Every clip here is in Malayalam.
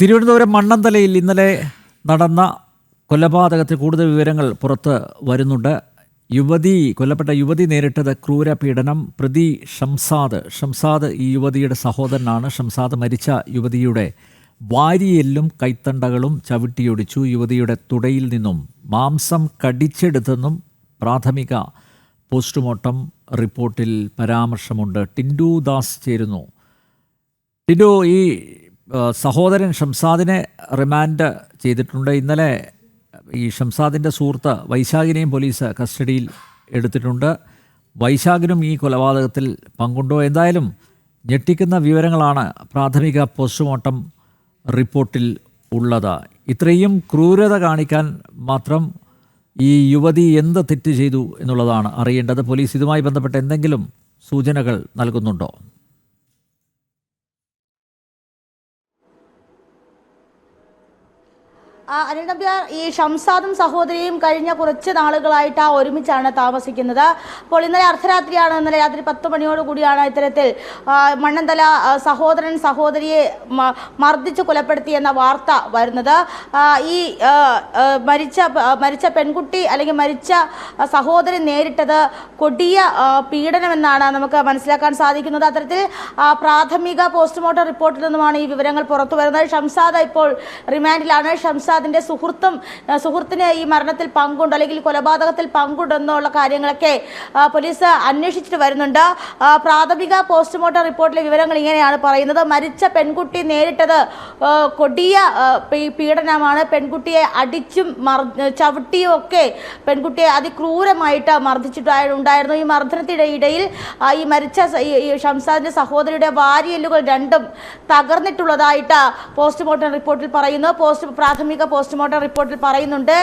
തിരുവനന്തപുരം മണ്ണന്തലയിൽ ഇന്നലെ നടന്ന കൊലപാതകത്തിൽ കൂടുതൽ വിവരങ്ങൾ പുറത്ത് വരുന്നുണ്ട്. യുവതി കൊല്ലപ്പെട്ട യുവതി നേരിട്ടത് ക്രൂര പീഡനം പ്രതി ഷംസാദ്. ഷംസാദ് ഈ യുവതിയുടെ സഹോദരനാണ്. ഷംസാദ് മരിച്ച യുവതിയുടെ വാരിയെല്ലും കൈത്തണ്ടകളും ചവിട്ടിയൊടിച്ചു. യുവതിയുടെ തുടയിൽ നിന്നും മാംസം കടിച്ചെടുത്തെന്നും പ്രാഥമിക പോസ്റ്റ്മോർട്ടം റിപ്പോർട്ടിൽ പരാമർശമുണ്ട്. ടിൻഡു ദാസ് ചേരുന്നു. ടിൻഡു ഈ സഹോദരൻ ഷംസാദിനെ റിമാൻഡ് ചെയ്തിട്ടുണ്ട്. ഇന്നലെ ഈ ഷംസാദിന്റെ സുഹൃത്ത് വൈശാഖിനെയും പോലീസ് കസ്റ്റഡിയിൽ എടുത്തിട്ടുണ്ട്. വൈശാഖിനും ഈ കൊലപാതകത്തിൽ പങ്കുണ്ടോ? എന്തായാലും ഞെട്ടിക്കുന്ന വിവരങ്ങളാണ് പ്രാഥമിക പോസ്റ്റ്മോർട്ടം റിപ്പോർട്ടിൽ ഉള്ളത്. ഇത്രയും ക്രൂരത കാണിക്കാൻ മാത്രം ഈ യുവതി എന്ത് തെറ്റ് ചെയ്തു എന്നുള്ളതാണ് അറിയേണ്ടത്. പോലീസ് ഇതുമായി ബന്ധപ്പെട്ട് എന്തെങ്കിലും സൂചനകൾ നൽകുന്നുണ്ടോ? അനിൽ നമ്പ്യാർ ഈ ഷംസാദും സഹോദരിയും കഴിഞ്ഞ കുറച്ച് നാളുകളായിട്ട് ആ ഒരുമിച്ചാണ് താമസിക്കുന്നത്. അപ്പോൾ ഇന്നലെ അർദ്ധരാത്രിയാണ് ഇന്നലെ രാത്രി പത്ത് മണിയോടുകൂടിയാണ് ഇത്തരത്തിൽ മണ്ണന്തല സഹോദരൻ സഹോദരിയെ മർദ്ദിച്ച് കൊലപ്പെടുത്തി എന്ന വാർത്ത വരുന്നത്. ഈ മരിച്ച മരിച്ച പെൺകുട്ടി അല്ലെങ്കിൽ മരിച്ച സഹോദരൻ നേരിട്ടത് കൊടിയ പീഡനമെന്നാണ് നമുക്ക് മനസ്സിലാക്കാൻ സാധിക്കുന്നത്. അത്തരത്തിൽ പ്രാഥമിക പോസ്റ്റ്മോർട്ടം റിപ്പോർട്ടിൽ നിന്നുമാണ് ഈ വിവരങ്ങൾ പുറത്തു വരുന്നത്. ഷംസാദ ഇപ്പോൾ റിമാൻഡിലാണ്. ഷംസാദിന്റെ സുഹൃത്തും സുഹൃത്തിനെ ഈ മരണത്തിൽ പങ്കുണ്ട് അല്ലെങ്കിൽ കൊലപാതകത്തിൽ പങ്കുണ്ടെന്നുള്ള കാര്യങ്ങളൊക്കെ പോലീസ് അന്വേഷിച്ചിട്ട് വരുന്നുണ്ട്. പ്രാഥമിക പോസ്റ്റ്മോർട്ടം റിപ്പോർട്ടിലെ വിവരങ്ങൾ ഇങ്ങനെയാണ് പറയുന്നത്. മരിച്ച പെൺകുട്ടി നേരിട്ടത് കൊടിയ പീഡനമാണ്. പെൺകുട്ടിയെ അടിച്ചും മർ ചവിട്ടിയും ഒക്കെ പെൺകുട്ടിയെ അതിക്രൂരമായിട്ട് മർദ്ദിച്ചിട്ടുണ്ടായിരുന്നു ഈ മർദ്ദനത്തിനിടയിൽ ഇടയിൽ ഈ മരിച്ച ഈ- ഷംസാദിന്റെ സഹോദരിയുടെ വാരിയല്ലുകൾ രണ്ടും തകർന്നിട്ടുള്ളതായിട്ട് പോസ്റ്റ്മോർട്ടം റിപ്പോർട്ടിൽ പറയുന്നു. പോസ്റ്റ് പ്രാഥമിക പോസ്റ്റ്മോർട്ടം റിപ്പോർട്ടിൽ പറയുന്നുണ്ട്.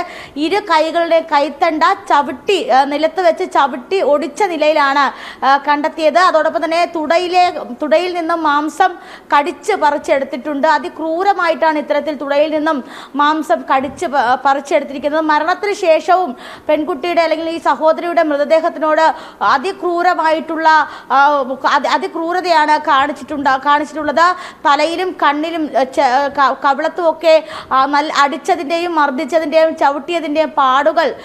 ഇരു കൈകളുടെ കൈത്തണ്ട ചവിട്ടി നിലത്ത് വെച്ച് ചവിട്ടി ഒടിച്ച നിലയിലാണ് കണ്ടെത്തിയത്. അതോടൊപ്പം തന്നെ തുടയിലെ തുടയിൽ നിന്നും മാംസം കടിച്ച് പറിച്ചെടുത്തിട്ടുണ്ട്. അതിക്രൂരമായിട്ടാണ് ഇത്തരത്തിൽ തുടയിൽ നിന്നും മാംസം കടിച്ച് പറിച്ചെടുത്തിരിക്കുന്നത്. മരണത്തിന് ശേഷവും പെൺകുട്ടിയുടെ അല്ലെങ്കിൽ ഈ സഹോദരിയുടെ മൃതദേഹത്തിനോട് അതിക്രൂരമായിട്ടുള്ള അതിക്രൂരതയാണ് കാണിച്ചിട്ടുണ്ട് കാണിച്ചിട്ടുള്ളത്. തലയിലും കണ്ണിലും കവിളത്തും ഒക്കെ നല്ല അടിച്ചതിന്റെയും മർദ്ദിച്ചതിന്റെയും ചവിട്ടിയതിന്റെയും പാടുകൾ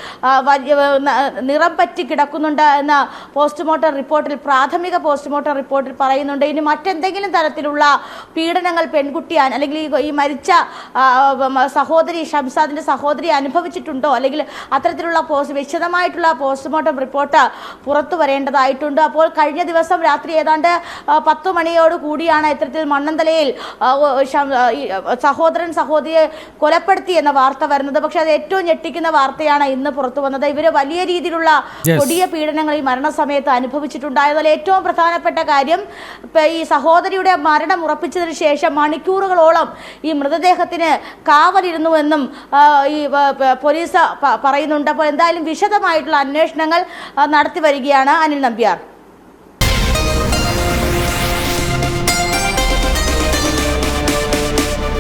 നിറം പറ്റി കിടക്കുന്നുണ്ട് എന്ന് പോസ്റ്റ്മോർട്ടം റിപ്പോർട്ടിൽ പ്രാഥമിക പോസ്റ്റ്മോർട്ടം റിപ്പോർട്ടിൽ പറയുന്നുണ്ട്. ഇനി മറ്റെന്തെങ്കിലും തരത്തിലുള്ള പീഡനങ്ങൾ പെൺകുട്ടിയാൻ അല്ലെങ്കിൽ ഈ- മരിച്ച സഹോദരി ഷംസാദിന്റെ സഹോദരി അനുഭവിച്ചിട്ടുണ്ടോ? അല്ലെങ്കിൽ അത്തരത്തിലുള്ള പോസ്റ്റ് വിശദമായിട്ടുള്ള പോസ്റ്റ്മോർട്ടം റിപ്പോർട്ട് പുറത്തു വരേണ്ടതായിട്ടുണ്ട്. അപ്പോൾ കഴിഞ്ഞ ദിവസം രാത്രി ഏതാണ്ട് പത്ത് മണിയോട് കൂടിയാണ് ഇത്തരത്തിൽ മണ്ണന്തലയിൽ സഹോദരൻ സഹോദരിയെ കൊലപ്പെടുത്തി എന്ന വാർത്ത വരുന്നത്. പക്ഷെ അത് ഏറ്റവും ഞെട്ടിക്കുന്ന വാർത്തയാണ് ഇന്ന് പുറത്തു വന്നത്. ഇവർ വലിയ രീതിയിലുള്ള കൊടിയ പീഡനങ്ങൾ ഈ മരണസമയത്ത് അനുഭവിച്ചിട്ടുണ്ടായതിൽ ഏറ്റവും പ്രധാനപ്പെട്ട കാര്യം ഈ സഹോദരിയുടെ മരണം ഉറപ്പിച്ചതിന് ശേഷം മണിക്കൂറുകളോളം ഈ മൃതദേഹത്തിന് കാവലിരുന്നു എന്നും ഈ പോലീസ് പറയുന്നുണ്ട്. അപ്പോൾ എന്തായാലും വിശദമായിട്ടുള്ള അന്വേഷണങ്ങൾ നടത്തി വരികയാണ് അനിൽ നമ്പ്യാർ.